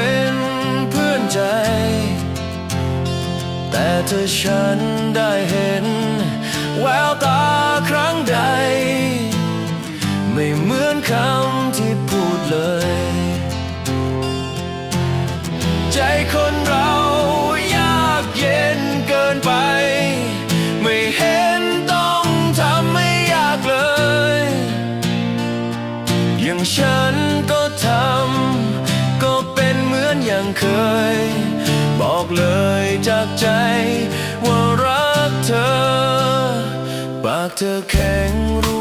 น เธอฉันได้เห็น แววตาครั้งใด ไม่เหมือนคำที่พูดเลย ใจคนเรายากเย็นเกินไป ไม่เห็นต้องทำไม่ยากเลย อย่างฉันก็ทำ ก็เป็นเหมือนอย่างเคย บอกเลยจากใจากเธอแข็งรู้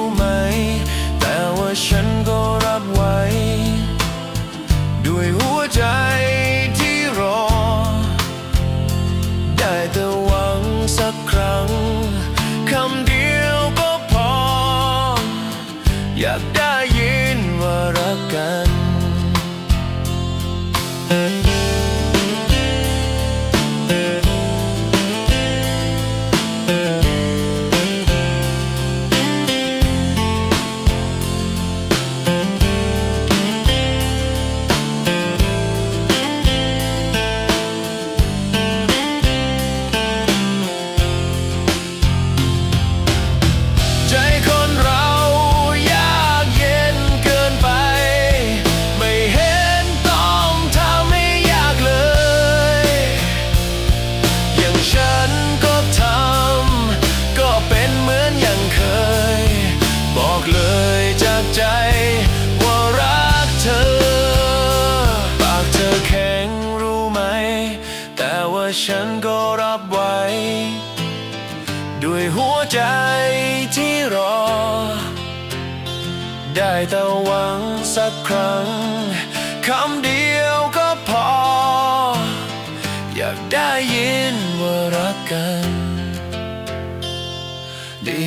ฉันก็รับไว้ ด้วยหัวใจที่รอ ได้แต่หวังสักครั้งคำเดียวก็พอ อยากได้ยินว่ารักกันดี